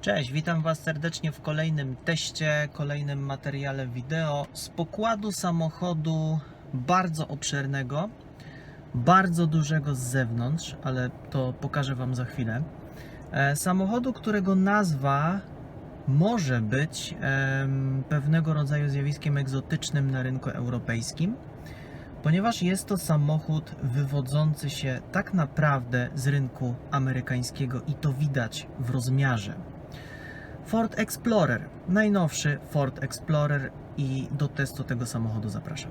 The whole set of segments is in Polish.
Cześć, witam Was serdecznie w kolejnym teście, kolejnym materiale wideo z pokładu samochodu bardzo obszernego, bardzo dużego z zewnątrz, ale to pokażę Wam za chwilę. E, samochodu, którego nazwa może być pewnego rodzaju zjawiskiem egzotycznym na rynku europejskim, ponieważ jest to samochód wywodzący się tak naprawdę z rynku amerykańskiego i to widać w rozmiarze. Ford Explorer, najnowszy Ford Explorer i do testu tego samochodu zapraszam.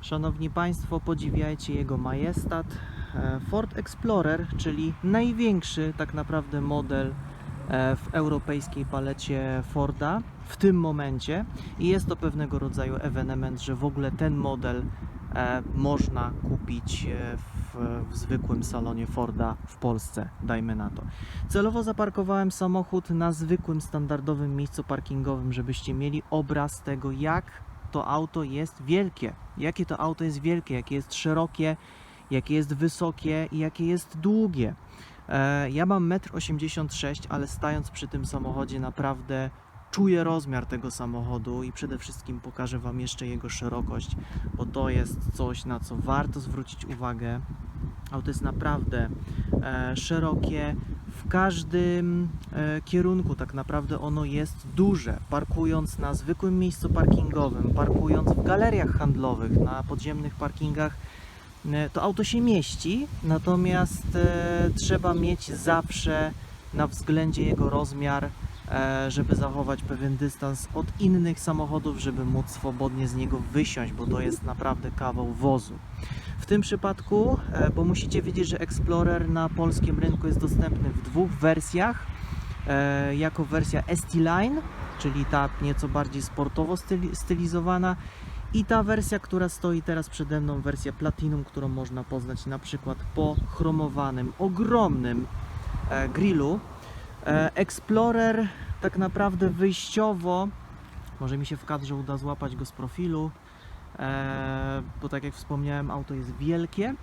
Szanowni Państwo, podziwiajcie jego majestat. E, Ford Explorer, czyli największy tak naprawdę model e, w europejskiej palecie Forda w tym momencie i jest to pewnego rodzaju ewenement, że w ogóle ten model można kupić e, w, w zwykłym salonie Forda w Polsce, dajmy na to. Celowo zaparkowałem samochód na zwykłym, standardowym miejscu parkingowym, żebyście mieli obraz tego, jak to auto jest wielkie, jakie to auto jest wielkie, jakie jest szerokie, jakie jest wysokie i jakie jest długie. E, Ja mam 1,86 m, ale stając przy tym samochodzie naprawdę czuję rozmiar tego samochodu i przede wszystkim pokażę Wam jeszcze jego szerokość, bo to jest coś, na co warto zwrócić uwagę. Auto jest naprawdę e, szerokie, w każdym e, kierunku tak naprawdę ono jest duże. Parkując na zwykłym miejscu parkingowym, parkując w galeriach handlowych, na podziemnych parkingach, e, to auto się mieści, natomiast e, trzeba mieć zawsze na względzie jego rozmiar, żeby zachować pewien dystans od innych samochodów, żeby móc swobodnie z niego wysiąść, bo to jest naprawdę kawał wozu. W tym przypadku, e, bo musicie wiedzieć, że Explorer na polskim rynku jest dostępny w dwóch wersjach. E, Jako wersja ST-Line, czyli ta nieco bardziej sportowo styli- stylizowana i ta wersja, która stoi teraz przede mną, wersja Platinum, którą można poznać na przykład po chromowanym, ogromnym e, grillu. E, Explorer tak naprawdę wyjściowo, może mi się w kadrze uda złapać go z profilu, e, bo tak jak wspomniałem, auto jest wielkie.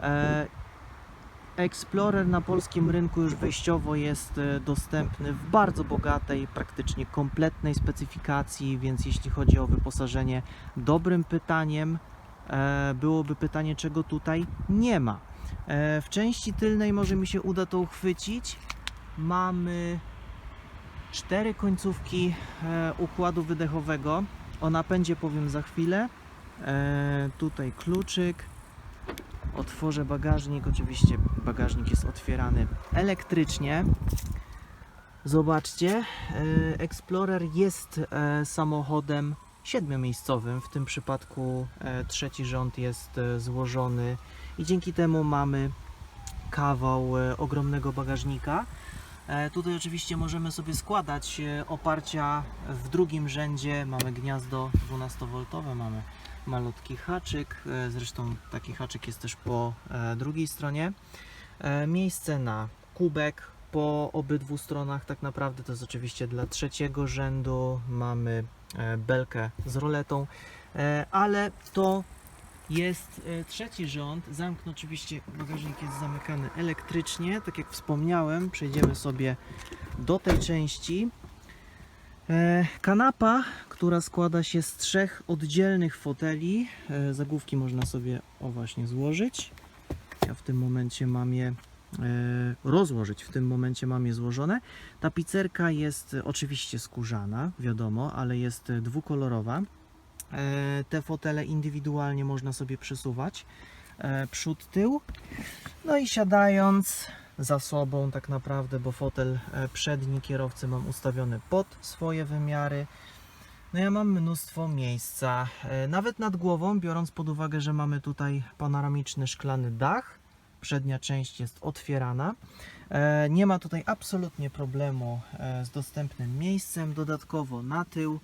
E, Explorer na polskim rynku już wyjściowo jest dostępny w bardzo bogatej, praktycznie kompletnej specyfikacji, więc jeśli chodzi o wyposażenie, dobrym pytaniem byłoby pytanie, czego tutaj nie ma. W części tylnej może mi się uda to uchwycić. Mamy cztery końcówki e, układu wydechowego. O napędzie powiem za chwilę. E, tutaj kluczyk. Otworzę bagażnik. Oczywiście bagażnik jest otwierany elektrycznie. Zobaczcie, e, Explorer jest samochodem siedmiomiejscowym. W tym przypadku trzeci rząd jest złożony i dzięki temu mamy kawał ogromnego bagażnika. E, Tutaj oczywiście możemy sobie składać e, oparcia w drugim rzędzie. Mamy gniazdo 12V, mamy malutki haczyk. e, Zresztą taki haczyk jest też po drugiej stronie. Miejsce na kubek po obydwu stronach. Tak naprawdę to jest oczywiście dla trzeciego rzędu. Mamy belkę z roletą, ale to jest e, trzeci rząd. Zamk no oczywiście bagażnik jest zamykany elektrycznie. Tak jak wspomniałem, przejdziemy sobie do tej części. E, Kanapa, która składa się z trzech oddzielnych foteli. E, Zagłówki można sobie o właśnie złożyć. Ja w tym momencie mam je rozłożyć. W tym momencie mam je złożone. Tapicerka jest oczywiście skórzana, wiadomo, ale jest dwukolorowa. E, Te fotele indywidualnie można sobie przesuwać e, przód, tył. No i siadając za sobą tak naprawdę, bo fotel e, przedni kierowcy mam ustawiony pod swoje wymiary. No ja mam mnóstwo miejsca, nawet nad głową, biorąc pod uwagę, że mamy tutaj panoramiczny szklany dach. Przednia część jest otwierana. Nie ma tutaj absolutnie problemu z dostępnym miejscem. Dodatkowo na tył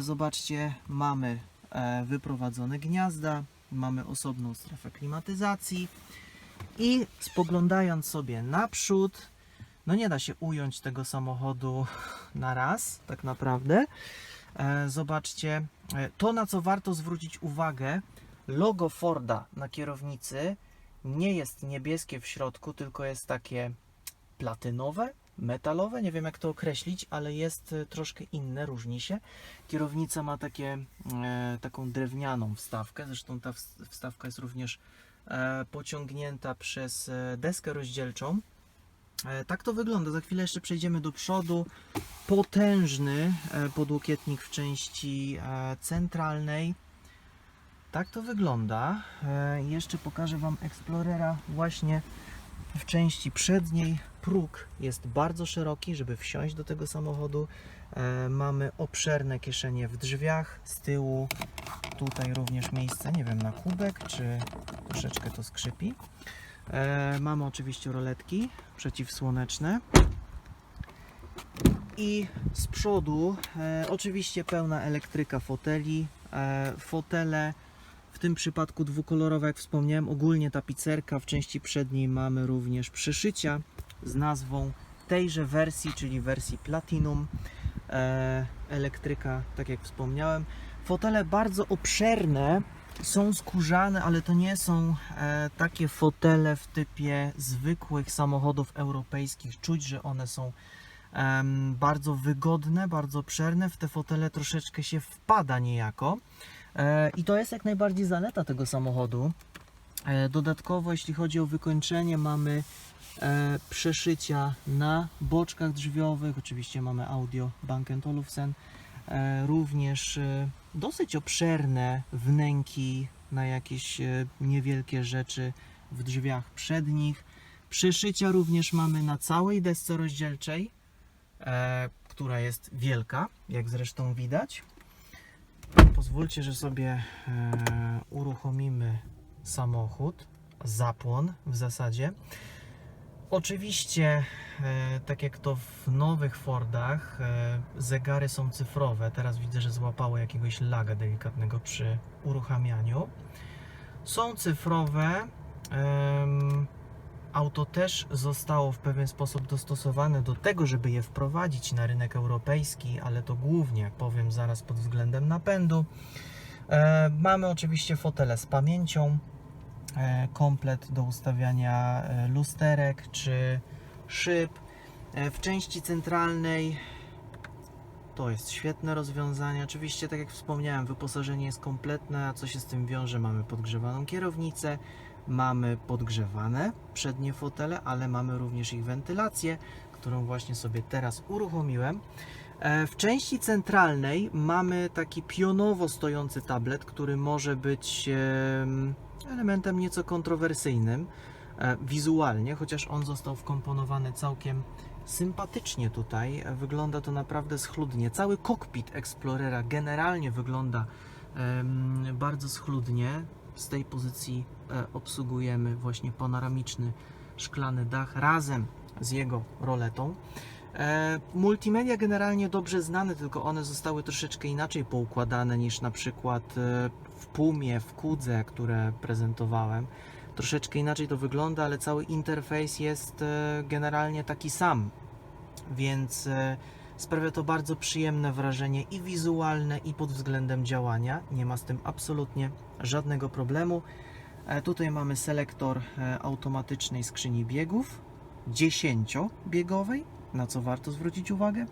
Zobaczcie, mamy e, wyprowadzone gniazda, mamy osobną strefę klimatyzacji i spoglądając sobie naprzód, no nie da się ująć tego samochodu na raz, tak naprawdę. E, Zobaczcie, e, to na co warto zwrócić uwagę, logo Forda na kierownicy nie jest niebieskie w środku, tylko jest takie platynowe, metalowe, nie wiem jak to określić, ale jest e, troszkę inne, różni się. Kierownica ma takie, e, taką drewnianą wstawkę, zresztą ta ws- wstawka jest również e, pociągnięta przez deskę rozdzielczą. Tak to wygląda, za chwilę jeszcze przejdziemy do przodu. Potężny podłokietnik w części centralnej. Tak to wygląda. Jeszcze pokażę Wam Explorera właśnie w części przedniej. Próg jest bardzo szeroki, żeby wsiąść do tego samochodu. E, mamy obszerne kieszenie w drzwiach, z tyłu tutaj również miejsce, nie wiem, na kubek, czy troszeczkę to skrzypi. E, mamy oczywiście roletki przeciwsłoneczne. I z przodu e, oczywiście pełna elektryka foteli. E, fotele tym przypadku dwukolorowe, jak wspomniałem, ogólnie tapicerka. W części przedniej mamy również przyszycia z nazwą tejże wersji, czyli wersji Platinum. E, elektryka, tak jak wspomniałem. Fotele bardzo obszerne, są skórzane, ale to nie są e, takie fotele w typie zwykłych samochodów europejskich. Czuć, że one są bardzo wygodne, bardzo obszerne. W te fotele troszeczkę się wpada niejako. E, I to jest jak najbardziej zaleta tego samochodu. E, Dodatkowo, jeśli chodzi o wykończenie, mamy e, przeszycia na boczkach drzwiowych. Oczywiście mamy audio Bang Olufsen. Również dosyć obszerne wnęki na jakieś niewielkie rzeczy w drzwiach przednich. Przeszycia również mamy na całej desce rozdzielczej, która jest wielka, jak zresztą widać. Pozwólcie, że sobie e, uruchomimy samochód, zapłon w zasadzie. Oczywiście, e, tak jak to w nowych Fordach, e, zegary są cyfrowe. Teraz widzę, że złapało jakiegoś laga delikatnego przy uruchamianiu. Są cyfrowe. Auto też zostało w pewien sposób dostosowane do tego, żeby je wprowadzić na rynek europejski, ale to głównie powiem zaraz pod względem napędu. E, mamy oczywiście fotele z pamięcią, e, komplet do ustawiania e, lusterek czy szyb. E, w części centralnej to jest świetne rozwiązanie. Oczywiście, tak jak wspomniałem, wyposażenie jest kompletne, a co się z tym wiąże? Mamy podgrzewaną kierownicę, mamy podgrzewane przednie fotele, ale mamy również ich wentylację, którą właśnie sobie teraz uruchomiłem. E, W części centralnej mamy taki pionowo stojący tablet, który może być em, elementem nieco kontrowersyjnym e, wizualnie, chociaż on został wkomponowany całkiem sympatycznie tutaj. Wygląda to naprawdę schludnie. Cały kokpit Explorera generalnie wygląda bardzo schludnie. Z tej pozycji e, obsługujemy właśnie panoramiczny szklany dach razem z jego roletą. E, multimedia generalnie dobrze znane, tylko one zostały troszeczkę inaczej poukładane niż na przykład e, w Pumie, w Kudze, które prezentowałem. Troszeczkę inaczej to wygląda, ale cały interfejs jest generalnie taki sam, więc sprawia to bardzo przyjemne wrażenie i wizualne, i pod względem działania. Nie ma z tym absolutnie żadnego problemu. E, Tutaj mamy selektor e, automatycznej skrzyni biegów, 10-biegowej, na co warto zwrócić uwagę.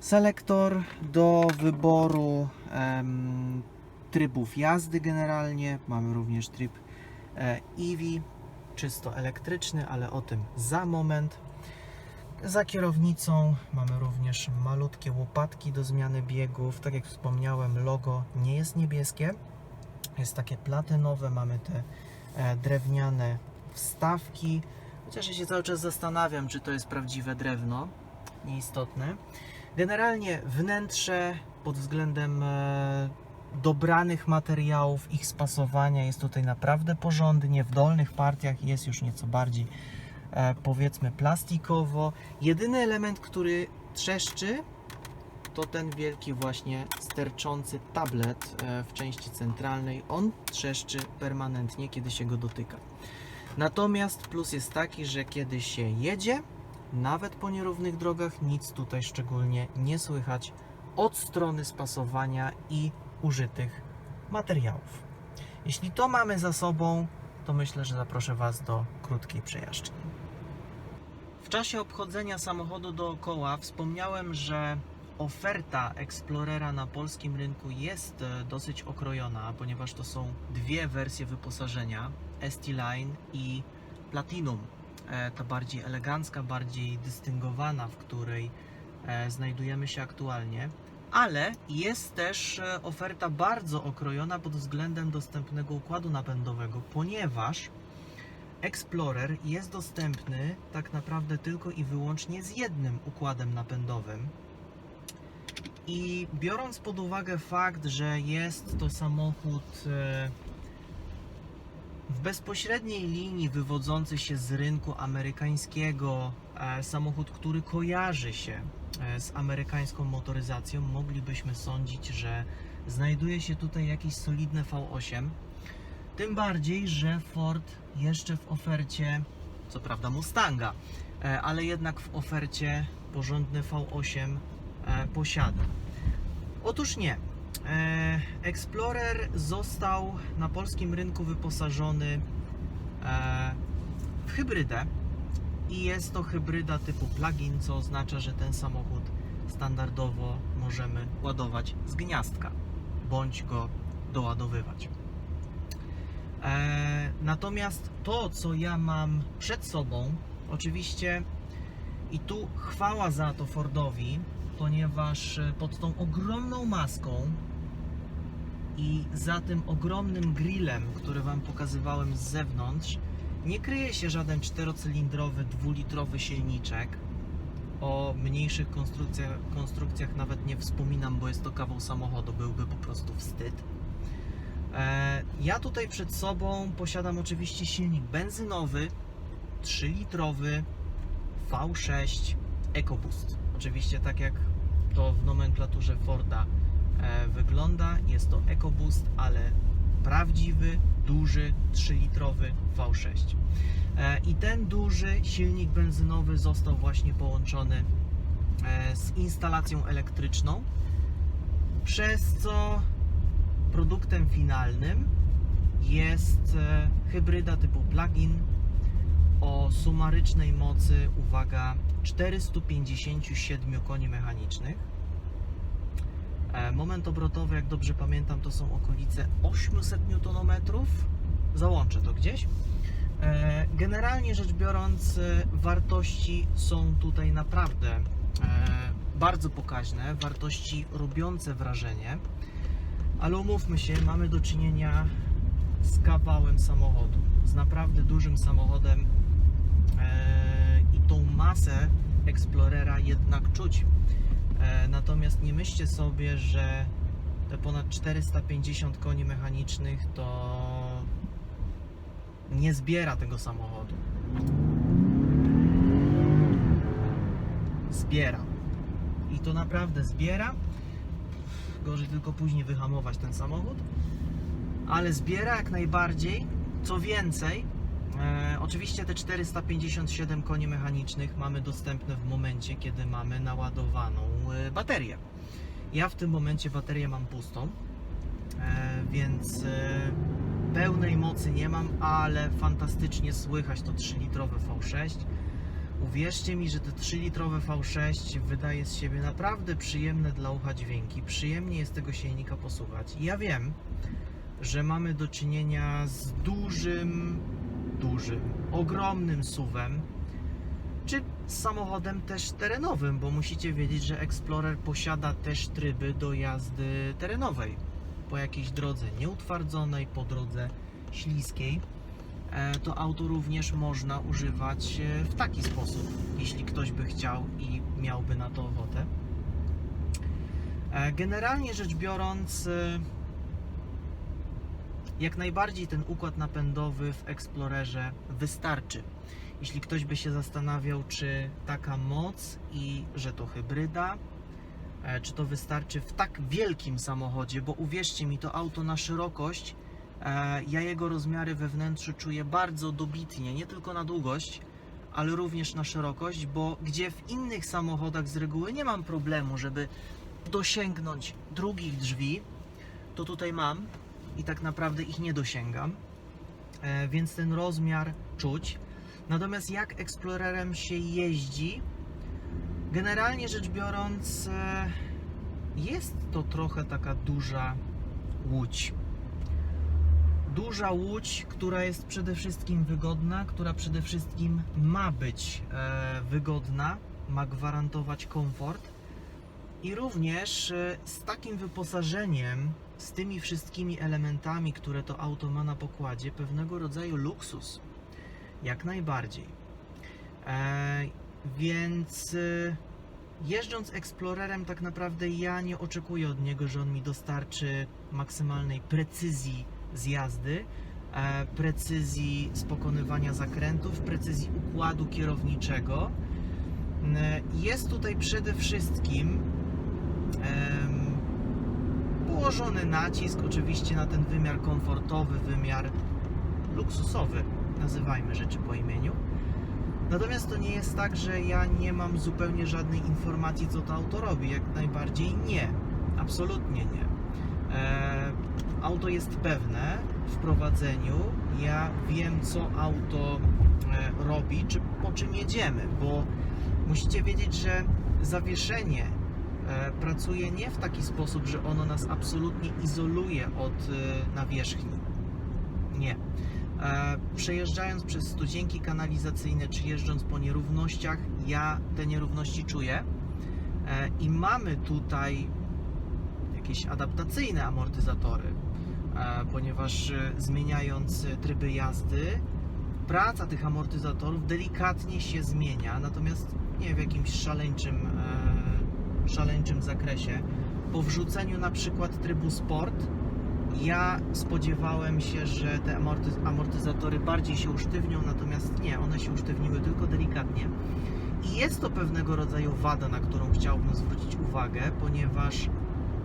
Selektor do wyboru em, trybów jazdy generalnie. Mamy również tryb e, EV, czysto elektryczny, ale o tym za moment. Za kierownicą mamy również malutkie łopatki do zmiany biegów. Tak jak wspomniałem, logo nie jest niebieskie, jest takie platynowe. Mamy te e, drewniane wstawki. Chociaż ja się cały czas zastanawiam, czy to jest prawdziwe drewno. Nieistotne. Generalnie wnętrze pod względem e, dobranych materiałów, ich spasowania jest tutaj naprawdę porządnie. W dolnych partiach jest już nieco bardziej powiedzmy plastikowo. Jedyny element, który trzeszczy, to ten wielki właśnie sterczący tablet e, w części centralnej. On trzeszczy permanentnie, kiedy się go dotyka. Natomiast plus jest taki, że kiedy się jedzie, nawet po nierównych drogach, nic tutaj szczególnie nie słychać od strony spasowania i użytych materiałów. Jeśli to mamy za sobą, to myślę, że zaproszę Was do krótkiej przejażdżki. W czasie obchodzenia samochodu dookoła wspomniałem, że oferta Explorera na polskim rynku jest e, dosyć okrojona, ponieważ to są dwie wersje wyposażenia ST Line i Platinum. E, Ta bardziej elegancka, bardziej dystyngowana, w której e, znajdujemy się aktualnie. Ale jest też oferta bardzo okrojona pod względem dostępnego układu napędowego, ponieważ Explorer jest dostępny tak naprawdę tylko i wyłącznie z jednym układem napędowym. I biorąc pod uwagę fakt, że jest to samochód e, w bezpośredniej linii wywodzący się z rynku amerykańskiego, e, samochód, który kojarzy się e, z amerykańską motoryzacją, moglibyśmy sądzić, że znajduje się tutaj jakieś solidne V8. Tym bardziej, że Ford jeszcze w ofercie, co prawda Mustanga, e, ale jednak w ofercie porządny V8 e, posiada. Otóż nie. E, Explorer został na polskim rynku wyposażony w hybrydę i jest to hybryda typu plug-in, co oznacza, że ten samochód standardowo możemy ładować z gniazdka bądź go doładowywać. E, natomiast to, co ja mam przed sobą, oczywiście i tu chwała za to Fordowi, ponieważ e, pod tą ogromną maską i za tym ogromnym grillem, który Wam pokazywałem z zewnątrz, nie kryje się żaden czterocylindrowy, dwulitrowy silniczek. O mniejszych konstrukcjach, konstrukcjach nawet nie wspominam, bo jest to kawał samochodu, byłby po prostu wstyd. E, Ja tutaj przed sobą posiadam oczywiście silnik benzynowy, 3-litrowy V6 EcoBoost. Oczywiście tak jak to w nomenklaturze Forda e, wygląda, jest to EcoBoost, ale prawdziwy, duży, 3-litrowy V6. E, I ten duży silnik benzynowy został właśnie połączony z instalacją elektryczną, przez co produktem finalnym jest e, hybryda typu plug-in o sumarycznej mocy, uwaga, 457 koni mechanicznych. E, Moment obrotowy, jak dobrze pamiętam, to są okolice 800 Nm. Załączę to gdzieś. E, Generalnie rzecz biorąc, wartości są tutaj naprawdę bardzo pokaźne, wartości robiące wrażenie. Ale umówmy się, mamy do czynienia z kawałem samochodu, z naprawdę dużym samochodem e, i tą masę Explorera jednak czuć. E, natomiast nie myślcie sobie, że te ponad 450 koni mechanicznych to nie zbiera tego samochodu. Zbiera. I to naprawdę zbiera. Gorzej tylko później wyhamować ten samochód. Ale zbiera jak najbardziej. Co więcej, e, oczywiście te 457 koni mechanicznych mamy dostępne w momencie, kiedy mamy naładowaną e, baterię. Ja w tym momencie baterię mam pustą, e, więc e, pełnej mocy nie mam, ale fantastycznie słychać to 3-litrowe V6. Uwierzcie mi, że te 3-litrowe V6 wydaje z siebie naprawdę przyjemne dla ucha dźwięki. Przyjemnie jest tego silnika posłuchać. I ja wiem, że mamy do czynienia z dużym, dużym, ogromnym suwem, czy z samochodem też terenowym, bo musicie wiedzieć, że Explorer posiada też tryby do jazdy terenowej. Po jakiejś drodze nieutwardzonej, po drodze śliskiej. E, To auto również można używać e, w taki sposób, jeśli ktoś by chciał i miałby na to ochotę. E, Generalnie rzecz biorąc, jak najbardziej ten układ napędowy w Explorerze wystarczy. Jeśli ktoś by się zastanawiał, czy taka moc i że to hybryda, czy to wystarczy w tak wielkim samochodzie, bo uwierzcie mi, to auto na szerokość, ja jego rozmiary we wnętrzu czuję bardzo dobitnie, nie tylko na długość, ale również na szerokość, bo gdzie w innych samochodach z reguły nie mam problemu, żeby dosięgnąć drugich drzwi, to tutaj mam i tak naprawdę ich nie dosięgam, e, więc ten rozmiar czuć. Natomiast jak Explorerem się jeździ, generalnie rzecz biorąc, e, jest to trochę taka duża łódź. Duża łódź, która jest przede wszystkim wygodna, która przede wszystkim ma być e, wygodna, ma gwarantować komfort i również e, z takim wyposażeniem, z tymi wszystkimi elementami, które to auto ma na pokładzie, pewnego rodzaju luksus. Jak najbardziej. E, więc e, jeżdżąc Explorerem, tak naprawdę ja nie oczekuję od niego, że on mi dostarczy maksymalnej precyzji z jazdy, e, precyzji z pokonywania zakrętów, precyzji układu kierowniczego. E, Jest tutaj przede wszystkim położony nacisk oczywiście na ten wymiar komfortowy, wymiar luksusowy, nazywajmy rzeczy po imieniu. Natomiast to nie jest tak, że ja nie mam zupełnie żadnej informacji, co to auto robi. Jak najbardziej nie. Absolutnie nie. E, auto jest pewne w prowadzeniu. Ja wiem, co auto e, robi, czy po czym jedziemy, bo musicie wiedzieć, że zawieszenie e, pracuje nie w taki sposób, że ono nas absolutnie izoluje od e, nawierzchni. Nie. Przejeżdżając przez studzienki kanalizacyjne, czy jeżdżąc po nierównościach, ja te nierówności czuję. I mamy tutaj jakieś adaptacyjne amortyzatory, ponieważ e, zmieniając e, tryby jazdy, praca tych amortyzatorów delikatnie się zmienia, natomiast nie w jakimś szaleńczym, e, szaleńczym zakresie. Po wrzuceniu na przykład trybu sport, ja spodziewałem się, że te amortyz- amortyzatory bardziej się usztywnią, natomiast nie, one się usztywniły tylko delikatnie. I jest to pewnego rodzaju wada, na którą chciałbym zwrócić uwagę, ponieważ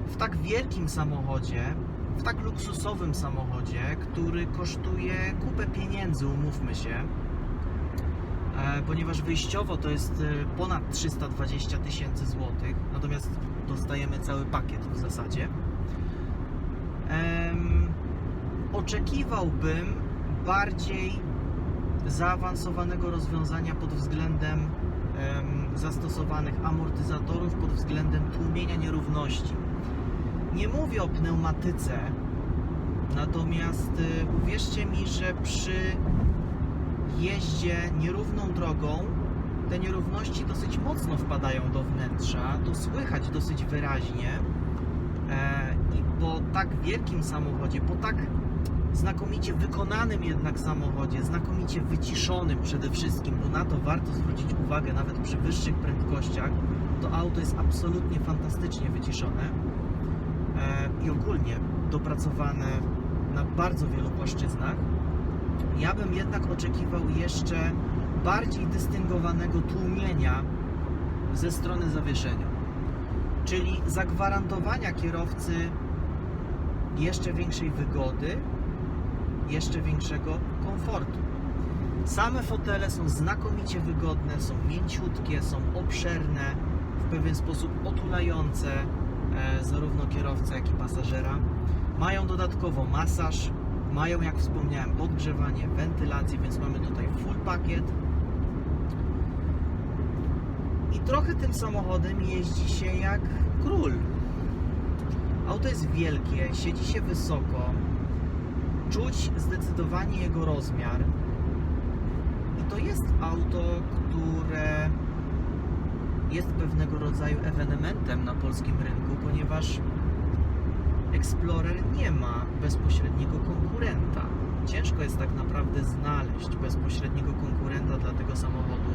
w tak wielkim samochodzie, w tak luksusowym samochodzie, który kosztuje kupę pieniędzy, umówmy się, e, ponieważ wyjściowo to jest e, ponad 320 tysięcy złotych, natomiast dostajemy cały pakiet w zasadzie. Oczekiwałbym bardziej zaawansowanego rozwiązania pod względem em, zastosowanych amortyzatorów, pod względem tłumienia nierówności. Nie mówię o pneumatyce, natomiast y, uwierzcie mi, że przy jeździe nierówną drogą te nierówności dosyć mocno wpadają do wnętrza, to słychać dosyć wyraźnie. E, I po tak wielkim samochodzie, po tak znakomicie wykonanym jednak samochodzie, znakomicie wyciszonym przede wszystkim, bo na to warto zwrócić uwagę nawet przy wyższych prędkościach, to auto jest absolutnie fantastycznie wyciszone i ogólnie dopracowane na bardzo wielu płaszczyznach. Ja bym jednak oczekiwał jeszcze bardziej dystyngowanego tłumienia ze strony zawieszenia czyli zagwarantowania kierowcy jeszcze większej wygody, jeszcze większego komfortu. Same fotele są znakomicie wygodne, są mięciutkie, są obszerne, w pewien sposób otulające zarówno kierowcę, jak i pasażera. Mają dodatkowo masaż, mają, jak wspomniałem, podgrzewanie, wentylację, więc mamy tutaj full pakiet. I trochę tym samochodem jeździ się jak król. Auto jest wielkie, siedzi się wysoko, czuć zdecydowanie jego rozmiar. I to jest auto, które jest pewnego rodzaju ewenementem na polskim rynku, ponieważ Explorer nie ma bezpośredniego konkurenta. Ciężko jest tak naprawdę znaleźć bezpośredniego konkurenta dla tego samochodu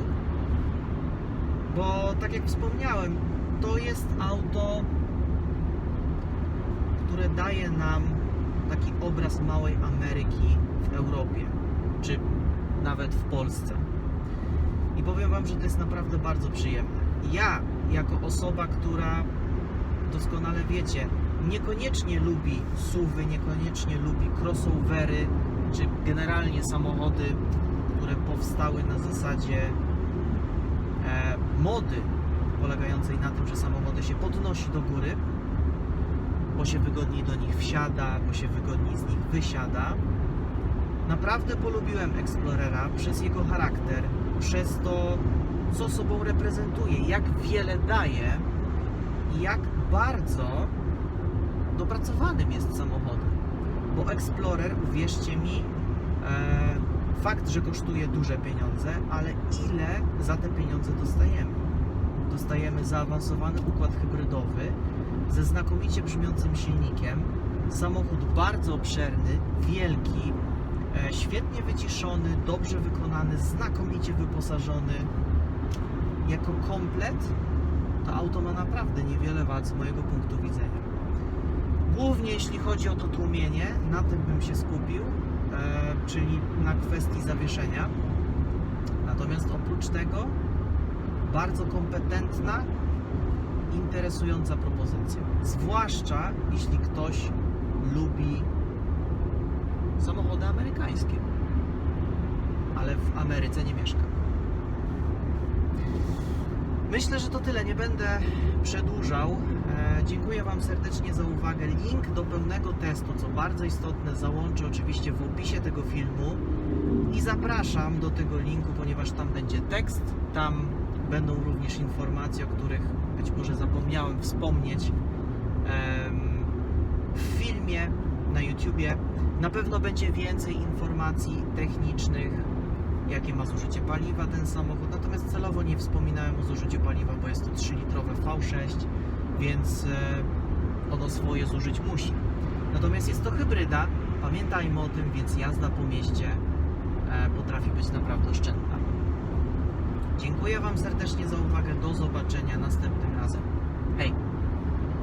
bo tak jak wspomniałem, to jest auto, które daje nam taki obraz małej Ameryki w Europie, czy nawet w Polsce. I powiem Wam, że to jest naprawdę bardzo przyjemne. Ja, jako osoba, która doskonale wiecie, niekoniecznie lubi SUVy, niekoniecznie lubi crossovery, czy generalnie samochody, które powstały na zasadzie e, mody polegającej na tym, że samochody się podnosi do góry, bo się wygodniej do nich wsiada, bo się wygodniej z nich wysiada. Naprawdę polubiłem Explorera przez jego charakter, przez to, co sobą reprezentuje, jak wiele daje i jak bardzo dopracowanym jest samochodem. Bo Explorer, uwierzcie mi, e, fakt, że kosztuje duże pieniądze, ale ile za te pieniądze dostajemy? Dostajemy zaawansowany układ hybrydowy ze znakomicie brzmiącym silnikiem, samochód bardzo obszerny, wielki, e, świetnie wyciszony, dobrze wykonany, znakomicie wyposażony. Jako komplet to auto ma naprawdę niewiele wad z mojego punktu widzenia. Głównie jeśli chodzi o to tłumienie, na tym bym się skupił, e, czyli na kwestii zawieszenia. Natomiast oprócz tego bardzo kompetentna, interesująca propozycja. Zwłaszcza jeśli ktoś lubi samochody amerykańskie, ale w Ameryce nie mieszka. Myślę, że to tyle. Nie będę przedłużał. E, dziękuję Wam serdecznie za uwagę. Link do pełnego testu, co bardzo istotne, załączę oczywiście w opisie tego filmu. I zapraszam do tego linku, ponieważ tam będzie tekst, tam będą również informacje, o których być może zapomniałem wspomnieć w filmie na YouTubie. Na pewno będzie więcej informacji technicznych, jakie ma zużycie paliwa ten samochód. Natomiast celowo nie wspominałem o zużyciu paliwa, bo jest to 3-litrowe V6, więc e, ono swoje zużyć musi. Natomiast jest to hybryda, pamiętajmy o tym, więc jazda po mieście e, potrafi być naprawdę oszczędna. Dziękuję Wam serdecznie za uwagę. Do zobaczenia następnym razem. Hej!